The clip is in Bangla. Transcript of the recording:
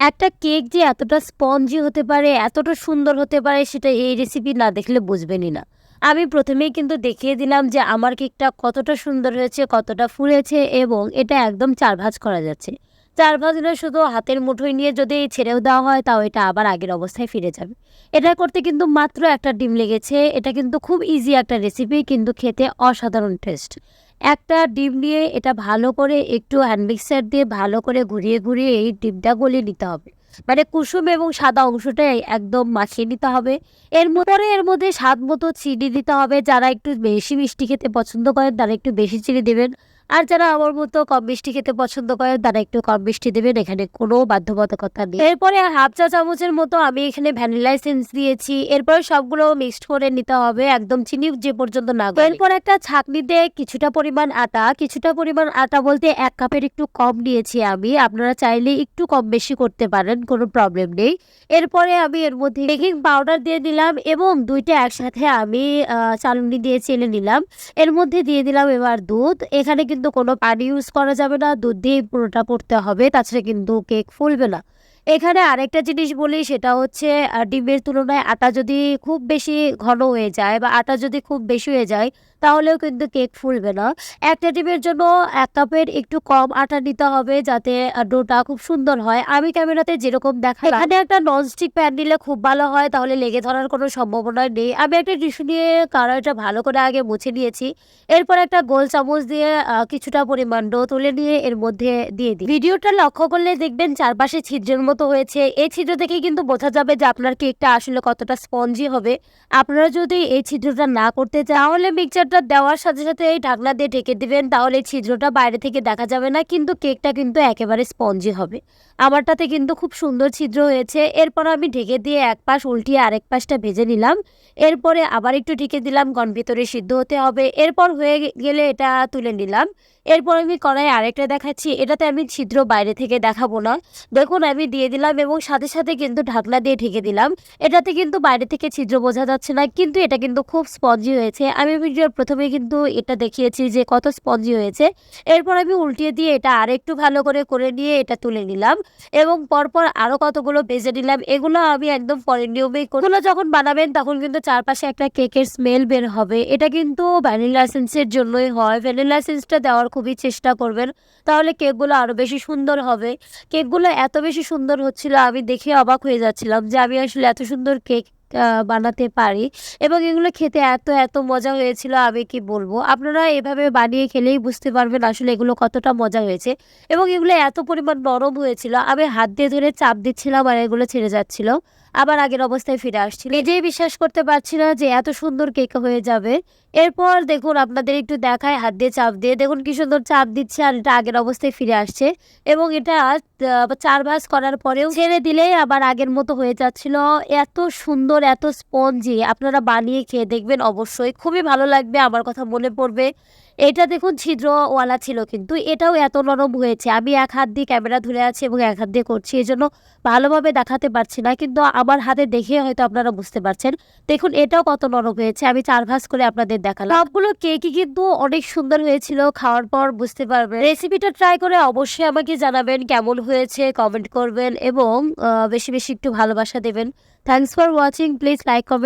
একটা কেক যে এতটা স্পঞ্জি হতে পারে, এতটা সুন্দর হতে পারে, সেটা এই রেসিপি না দেখলে বুঝবেনই না। আমি প্রথমেই কিন্তু দেখিয়ে দিলাম যে আমার কেকটা কতটা সুন্দর হয়েছে, কতটা ফুলেছে এবং এটা একদম চার ভাঁজ করা যাচ্ছে। চার ভাজ ভাঁজটা শুধু হাতের মুঠোয় নিয়ে যদি ছেড়েও দেওয়া হয়, তাও এটা আবার আগের অবস্থায় ফিরে যাবে। এটা করতে কিন্তু মাত্র একটা ডিম লেগেছে। এটা কিন্তু খুব ইজি একটা রেসিপি কিন্তু খেতে অসাধারণ টেস্ট একটা ডিম নিয়ে এটা ভালো করে একটু হ্যান্ড মিক্সার দিয়ে ভালো করে ঘুরিয়ে ঘুরিয়ে এই ডিমটা গলিয়ে নিতে হবে। মানে কুসুম এবং সাদা অংশটাই একদম মাখিয়ে নিতে হবে। এর পরে এর মধ্যে স্বাদ মতো চিনি দিতে হবে। যারা একটু বেশি মিষ্টি খেতে পছন্দ করেন তারা একটু বেশি চিনি দেবেন। আর যারা আমার মতো কম মিষ্টি খেতে পছন্দ করেন, তারা একটু কম মিষ্টি দেবেন, এখানে কোনো বাধ্যবাধকতা নেই। এরপরে হাফ চা চামচের মতো আমি এখানে ভ্যানিলা এসেন্স দিয়েছি। এরপরে সবগুলো মিক্সড করে নিতে হবে, একদম চিনি যে পর্যন্ত না। এরপর একটা ছাঁকনিতে কিছুটা পরিমাণ আটা, কিছুটা পরিমাণ আটা বলতে এক কাপের একটু কম নিয়েছি আমি। আপনারা চাইলে একটু কম বেশি করতে পারেন, কোনো প্রবলেম নেই। এরপরে আমি এর মধ্যে বেকিং পাউডার দিয়ে দিলাম এবং দুইটা একসাথে আমি চালনি দিয়ে চেলে নিলাম। এর মধ্যে দিয়ে দিলাম এবার দুধ। এখানে কিন্তু কোনো পানি ইউজ করা যাবে না, দুধ দিয়ে পুরোটা করতে হবে, তাছাড়া কিন্তু কেক ফুলবে না। এখানে আরেকটা জিনিস বলি, সেটা হচ্ছে ডিমের তুলনায় আটা যদি খুব বেশি ঘন হয়ে যায় বা আটা যদি খুব বেশি হয়ে যায়, তাহলেও কিন্তু কেক ফুলবে না। একটা ডিমের জন্য এক কাপের একটু কম আটা নিতে হবে যাতে ডোটা খুব সুন্দর হয়। আমি ক্যামেরাতে যেরকম দেখা এখানে একটা ননস্টিক প্যান নিলে খুব ভালো হয়, তাহলে লেগে ধরার কোনো সম্ভাবনা নেই। আমি একটা টিস্যু নিয়ে কারাটা ভালো করে আগে মুছে নিয়েছি, এরপর একটা গোল চামচ দিয়ে কিছুটা পরিমাণ ডো তুলে নিয়ে এর মধ্যে দিয়ে দিই। ভিডিওটা লক্ষ্য করলে দেখবেন চারপাশে ছিদ্রের মতো হয়েছে। এই ছিদ্র থেকে কিন্তু বোঝা যাবে যে আপনার কেকটা আসলে কতটা স্পঞ্জি হবে। আপনারা যদি এই ছিদ্রটা না করতে চান, তাহলে মিক্সচারটা দেওয়ার সাথে সাথে এই ঢাকনা দিয়ে ঢেকে দিবেন। তাহলে এই ছিদ্রটা বাইরে থেকে দেখা যাবে না, কিন্তু কেকটা কিন্তু একেবারে স্পঞ্জি হবে। আমারটাতে কিন্তু খুব সুন্দর ছিদ্র হয়েছে। এরপর আমি ঢেকে দিয়ে এক পাশ উল্টিয়ে আরেক পাশটা ভেজে নিলাম। এরপরে আবার একটু ঢেকে দিলাম কারণ ভিতরে সিদ্ধ হতে হবে। এরপর হয়ে গেলে এটা তুলে নিলাম। এরপর আমি কড়াই আরেকটা দেখাচ্ছি। এটাতে আমি ছিদ্র বাইরে থেকে দেখাবো না। দেখুন, আমি দিয়ে দিলাম এবং সাথে সাথে কিন্তু ঢাকনা দিয়ে ঢেকে দিলাম। এটাতে কিন্তু বাইরে থেকে ছিদ্র বোঝা যাচ্ছে না, কিন্তু এটা কিন্তু খুব স্পঞ্জি হয়েছে। আমি ভিডিওর প্রথমে কিন্তু এটা দেখিয়েছি যে কত স্পঞ্জি হয়েছে। এরপর আমি উল্টিয়ে দিয়ে এটা আর একটু ভালো করে করে নিয়ে এটা তুলে নিলাম এবং পরপর আরও কতগুলো বেজে নিলাম, এগুলো আমি একদম পরের নিয়মেই করি যখন বানাবেন তখন কিন্তু চারপাশে একটা কেকের স্মেল বের হবে। এটা কিন্তু ভ্যানিলা এসেন্সের জন্যই হয়। ভ্যানিলা এসেন্সটা দেওয়ার খুবই চেষ্টা করবেন, তাহলে কেকগুলো আরও বেশি সুন্দর হবে। কেকগুলো এত বেশি সুন্দর হচ্ছিল, আমি দেখে অবাক হয়ে যাচ্ছিলাম যে আমি আসলে এত সুন্দর কেক বানাতে পারি এবং এগুলো খেতে এত এত মজা হয়েছিল, আমি কি বলব? আপনারা এভাবে বানিয়ে খেলেই বুঝতে পারবেন আসলে এগুলো কতটা মজা হয়েছে এবং এগুলো এত পরিমাণ নরম হয়েছিল, আমি হাত দিয়ে ধরে চাপ দিচ্ছিলাম আর এগুলো ছেড়ে যাচ্ছিল। আবার আগের অবস্থায় ফিরে আসছিল নিজেই বিশ্বাস করতে পারছি না যে এত সুন্দর কেক হয়ে যাবে। এরপর দেখুন, আপনাদের একটু দেখায়, হাত দিয়ে চাপ দিয়ে। দেখুন কি সুন্দর চাপ দিচ্ছে আর এটা আগের অবস্থায় ফিরে আসছে। এবং এটা চার ভাঁজ করার পরেও ছেড়ে দিলেই আবার আগের মতো হয়ে যাচ্ছিল। এত সুন্দর, এত স্পঞ্জি। আপনারা বানিয়ে খেয়ে দেখবেন অবশ্যই। খুবই ভালো লাগবে, আমার কথা মনে পড়বে। এটা দেখুন ছিদ্রওয়ালা ছিল কিন্তু এটাও এত নরম হয়েছে। আমি এক হাত দিয়ে ক্যামেরা ধরে আছি এবং এক হাত দিয়ে করছি এই জন্য ভালোভাবে দেখাতে পারছি না, কিন্তু আমার হাতে দেখে হয়তো আপনারা বুঝতে পারছেন। দেখুন, এটাও কত নরম হয়েছে, আমি চার ভাঁজ করে আপনাদের দেখালাম। সবগুলো কেকই কিন্তু অনেক সুন্দর হয়েছিল, খাওয়ার পর বুঝতে পারবেন। রেসিপিটা ট্রাই করে অবশ্যই আমাকে জানাবেন কেমন হয়েছে কমেন্ট করবেন এবং বেশি বেশি একটু ভালোবাসা দেবেন। Thanks for watching please like comment